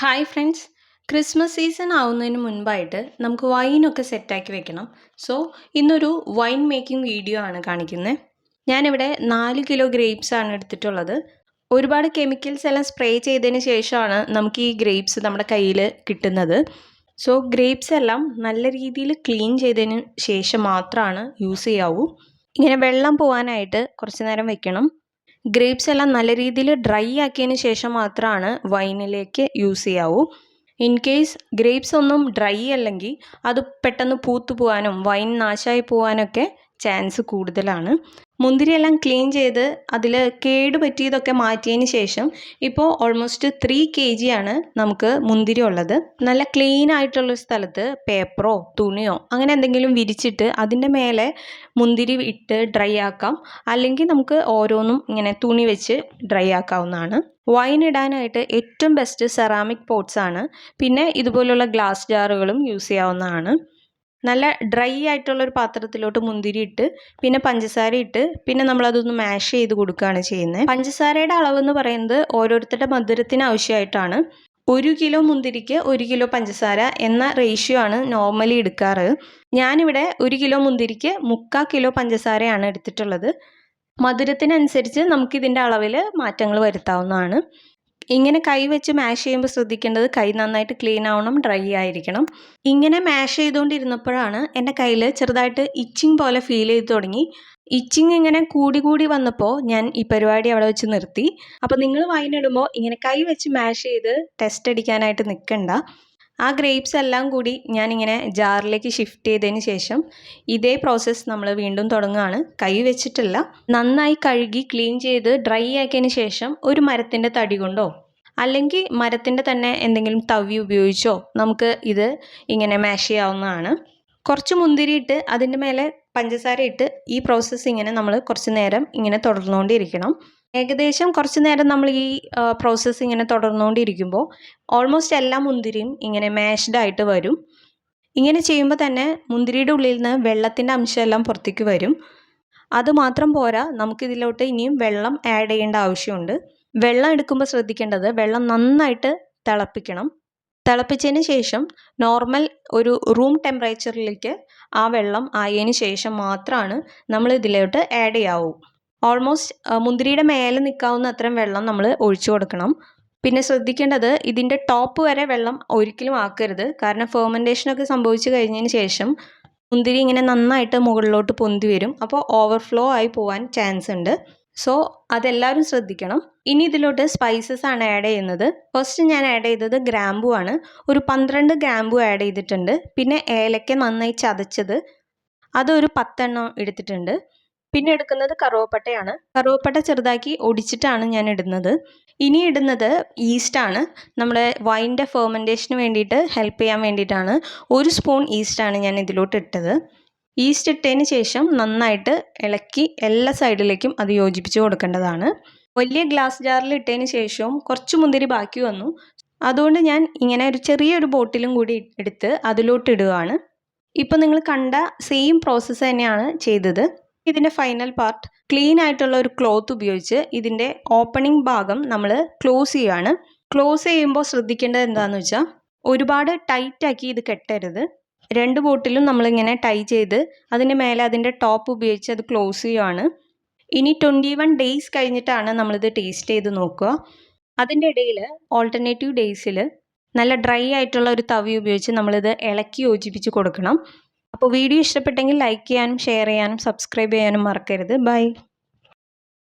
Hi friends Christmas season ആവുന്നതിന് മുൻപായിട്ട് നമുക്ക് വൈനൊക്കെ സെറ്റാക്കി വെക്കണം. സോ ഇന്നൊരു വൈൻ മേക്കിംഗ് വീഡിയോ ആണ് കാണിക്കുന്നത് ഞാനിവിടെ നാല് കിലോ ഗ്രേപ്സ് ആണ് എടുത്തിട്ടുള്ളത്. ഒരുപാട് കെമിക്കൽസ് എല്ലാം സ്പ്രേ ചെയ്തതിന് ശേഷമാണ് നമുക്ക് ഈ ഗ്രേപ്സ് നമ്മുടെ കയ്യിൽ കിട്ടുന്നത്. സോ ഗ്രേപ്സ് എല്ലാം നല്ല രീതിയിൽ ക്ലീൻ ചെയ്തതിന് ശേഷം മാത്രമാണ് യൂസ് ചെയ്യാവൂ. ഇങ്ങനെ വെള്ളം പോകാനായിട്ട് കുറച്ച് നേരം വെക്കണം. ഗ്രേപ്സ് എല്ലാം നല്ല രീതിയിൽ ഡ്രൈ ആക്കിയതിന് ശേഷം മാത്രമാണ് വൈനിലേക്ക് യൂസ് ചെയ്യാവൂ. ഇൻ കേസ് ഗ്രേപ്സ് ഒന്നും ഡ്രൈ അല്ലെങ്കിൽ അത് പെട്ടെന്ന് പൂത്തു പോകാനും വൈൻ നാശമായി പോകാനൊക്കെ ചാൻസ് കൂടുതലാണ്. മുന്തിരിയെല്ലാം ക്ലീൻ ചെയ്ത് അതിൽ കേട് പറ്റിയതൊക്കെ മാറ്റിയതിന് ശേഷം ഇപ്പോൾ ഓൾമോസ്റ്റ് ത്രീ കെ ജി ആണ് നമുക്ക് മുന്തിരി ഉള്ളത്. നല്ല ക്ലീൻ ആയിട്ടുള്ള സ്ഥലത്ത് പേപ്പറോ തുണിയോ അങ്ങനെ എന്തെങ്കിലും വിരിച്ചിട്ട് അതിന്റെ മേലെ മുന്തിരി ഇട്ട് ഡ്രൈ ആക്കാം. അല്ലെങ്കിൽ നമുക്ക് ഓരോന്നും ഇങ്ങനെ തുണി വെച്ച് ഡ്രൈ ആക്കാവുന്നതാണ്. വൈൻ ഇടാനായിട്ട് ഏറ്റവും ബെസ്റ്റ് സെറാമിക് പോട്ട്സ് ആണ്. പിന്നെ ഇതുപോലുള്ള ഗ്ലാസ് ജാറുകളും യൂസ് ചെയ്യാവുന്നതാണ്. നല്ല ഡ്രൈ ആയിട്ടുള്ളൊരു പാത്രത്തിലോട്ട് മുന്തിരി ഇട്ട് പിന്നെ പഞ്ചസാര ഇട്ട് പിന്നെ നമ്മളതൊന്ന് മാഷ് ചെയ്ത് കൊടുക്കുകയാണ് ചെയ്യുന്നത്. പഞ്ചസാരയുടെ അളവ് എന്ന് പറയുന്നത് ഓരോരുത്തരുടെ മധുരത്തിന് ആവശ്യമായിട്ടാണ്. ഒരു കിലോ മുന്തിരിക്ക് ഒരു കിലോ പഞ്ചസാര എന്ന റേഷ്യോ ആണ് നോർമലി എടുക്കാറ്. ഞാനിവിടെ ഒരു കിലോ മുന്തിരിക്ക് മുക്കാൽ കിലോ പഞ്ചസാരയാണ് എടുത്തിട്ടുള്ളത്. മധുരത്തിനനുസരിച്ച് നമുക്കിതിന്റെ അളവിൽ മാറ്റങ്ങൾ വരുത്താവുന്നതാണ്. ഇങ്ങനെ കൈ വെച്ച് മാഷ് ചെയ്യുമ്പോൾ ശ്രദ്ധിക്കേണ്ടത് കൈ നന്നായിട്ട് ക്ലീൻ ആവണം ഡ്രൈ ആയിരിക്കണം. ഇങ്ങനെ മാഷ് ചെയ്തുകൊണ്ടിരുന്നപ്പോഴാണ് എന്റെ കയ്യിൽ ചെറുതായിട്ട് ഇച്ചിങ് പോലെ ഫീൽ ചെയ്ത് തുടങ്ങി. ഇച്ചിങ് ഇങ്ങനെ കൂടി കൂടി വന്നപ്പോൾ ഞാൻ ഈ പരിപാടി അവിടെ വെച്ച് നിർത്തി. അപ്പോൾ നിങ്ങൾ വൈനിടുമ്പോൾ ഇങ്ങനെ കൈ വെച്ച് മാഷ് ചെയ്ത് ടെസ്റ്റ് അടിക്കാനായിട്ട് നിൽക്കണ്ട. ആ ഗ്രേപ്സ് എല്ലാം കൂടി ഞാനിങ്ങനെ ജാറിലേക്ക് ഷിഫ്റ്റ് ചെയ്തതിന് ശേഷം ഇതേ പ്രോസസ്സ് നമ്മൾ വീണ്ടും തുടങ്ങുകയാണ്. കൈ വെച്ചിട്ടില്ല നന്നായി കഴുകി ക്ലീൻ ചെയ്ത് ഡ്രൈ ആക്കിയതിന് ശേഷം ഒരു മരത്തിന്റെ തടി കൊണ്ടോ അല്ലെങ്കിൽ മരത്തിന്റെ തന്നെ എന്തെങ്കിലും തവി ഉപയോഗിച്ചോ നമുക്ക് ഇത് ഇങ്ങനെ മാഷ് ചെയ്യാവുന്നതാണ്. കുറച്ച് മുന്തിരിയിട്ട് അതിന്റെ മേലെ പഞ്ചസാര ഇട്ട് ഈ പ്രോസസ്സ് ഇങ്ങനെ നമ്മൾ കുറച്ച് നേരം ഇങ്ങനെ തുടർന്നുകൊണ്ടിരിക്കണം. ഏകദേശം കുറച്ച് നേരം നമ്മൾ ഈ പ്രോസസ്സ് ഇങ്ങനെ തുടർന്നുകൊണ്ടിരിക്കുമ്പോൾ ഓൾമോസ്റ്റ് എല്ലാ മുന്തിരിയും ഇങ്ങനെ മാഷ്ഡ് ആയിട്ട് വരും. ഇങ്ങനെ ചെയ്യുമ്പോൾ തന്നെ മുന്തിരിയുടെ ഉള്ളിൽ നിന്ന് വെള്ളത്തിന്റെ അംശമെല്ലാം പുറത്തേക്ക് വരും. അതുമാത്രം പോരാ നമുക്കിതിലോട്ട് ഇനിയും വെള്ളം ആഡ് ചെയ്യേണ്ട ആവശ്യമുണ്ട്. വെള്ളം എടുക്കുമ്പോൾ ശ്രദ്ധിക്കേണ്ടത് വെള്ളം നന്നായിട്ട് തിളപ്പിക്കണം. തിളപ്പിച്ചതിന് ശേഷം നോർമൽ ഒരു റൂം ടെമ്പറേച്ചറിലേക്ക് ആ വെള്ളം ആയതിന് ശേഷം മാത്രമാണ് നമ്മൾ ഇതിലോട്ട് ആഡ് ചെയ്യാവൂ. ഓൾമോസ്റ്റ് മുന്തിരിയുടെ മേലെ നിൽക്കാവുന്ന അത്രയും വെള്ളം നമ്മൾ ഒഴിച്ചു കൊടുക്കണം. പിന്നെ ശ്രദ്ധിക്കേണ്ടത് ഇതിന്റെ ടോപ്പ് വരെ വെള്ളം ഒരിക്കലും ആക്കരുത്. കാരണം ഫെർമെന്റേഷനൊക്കെ സംഭവിച്ചു കഴിഞ്ഞതിന് ശേഷം മുന്തിരി ഇങ്ങനെ നന്നായിട്ട് മുകളിലോട്ട് പൊന്തി വരും. അപ്പോൾ ഓവർഫ്ലോ ആയി പോകാൻ ചാൻസ് ഉണ്ട്. സോ അതെല്ലാവരും ശ്രദ്ധിക്കണം. ഇനി ഇതിലോട്ട് സ്പൈസസ് ആണ് ആഡ് ചെയ്യുന്നത്. ഫസ്റ്റ് ഞാൻ ആഡ് ചെയ്തത് ഗ്രാമ്പു ആണ്. ഒരു പന്ത്രണ്ട് ഗ്രാമ്പു ആഡ് ചെയ്തിട്ടുണ്ട്. പിന്നെ ഏലക്ക നന്നായി ചതച്ചത്. അതൊരു പത്തെണ്ണം എടുത്തിട്ടുണ്ട്. പിന്നെ എടുക്കുന്നത് കറുവപ്പട്ടയാണ്. കറുവപ്പട്ട ചെറുതാക്കി ഒടിച്ചിട്ടാണ് ഞാൻ ഇടുന്നത്. ഇനി ഇടുന്നത് ഈസ്റ്റാണ് നമ്മുടെ വൈന്റെ ഫെർമെന്റേഷന് വേണ്ടിയിട്ട് ഹെൽപ്പ് ചെയ്യാൻ വേണ്ടിയിട്ടാണ് ഒരു സ്പൂൺ ഈസ്റ്റാണ് ഞാൻ ഇതിലോട്ട് ഇട്ടത്. ഈസ്റ്റ് ഇട്ടതിന് ശേഷം നന്നായിട്ട് ഇളക്കി എല്ലാ സൈഡിലേക്കും അത് യോജിപ്പിച്ച് കൊടുക്കേണ്ടതാണ്. വലിയ ഗ്ലാസ് ജാറിൽ ഇട്ടതിന് ശേഷവും കുറച്ച് മുന്തിരി ബാക്കി വന്നു. അതുകൊണ്ട് ഞാൻ ഇങ്ങനെ ഒരു ചെറിയൊരു ബോട്ടിലും കൂടി എടുത്ത് അതിലോട്ട് ഇടുകയാണ്. ഇപ്പോൾ നിങ്ങൾ കണ്ട സെയിം പ്രോസസ്സ് തന്നെയാണ് ചെയ്തത്. ഇതിന്റെ ഫൈനൽ പാർട്ട് ക്ലീൻ ആയിട്ടുള്ള ഒരു ക്ലോത്ത് ഉപയോഗിച്ച് ഇതിന്റെ ഓപ്പണിംഗ് ഭാഗം നമ്മൾ ക്ലോസ് ചെയ്യുകയാണ് ക്ലോസ് ചെയ്യുമ്പോൾ ശ്രദ്ധിക്കേണ്ടത് എന്താണെന്ന് വെച്ചാൽ ഒരുപാട് ടൈറ്റാക്കി ഇത് കെട്ടരുത്. രണ്ട് ബോട്ടിലും നമ്മളിങ്ങനെ ടൈ ചെയ്ത് അതിന്റെ മേലെ അതിന്റെ ടോപ്പ് ഉപയോഗിച്ച് അത് ക്ലോസ് ചെയ്യുകയാണ് ഇനി ട്വന്റി വൺ ഡേയ്സ് കഴിഞ്ഞിട്ടാണ് നമ്മളിത് ടേസ്റ്റ് ചെയ്ത് നോക്കുക. അതിന്റെ ഇടയിൽ ഓൾട്ടർനേറ്റീവ് ഡേയ്സിൽ നല്ല ഡ്രൈ ആയിട്ടുള്ള ഒരു തവി ഉപയോഗിച്ച് നമ്മളിത് ഇളക്കി യോജിപ്പിച്ച് കൊടുക്കണം. അപ്പോൾ വീഡിയോ ഇഷ്ടപ്പെട്ടെങ്കിൽ ലൈക്ക് ചെയ്യാനും ഷെയർ ചെയ്യാനും സബ്സ്ക്രൈബ് ചെയ്യാനും മറക്കരുത്. ബൈ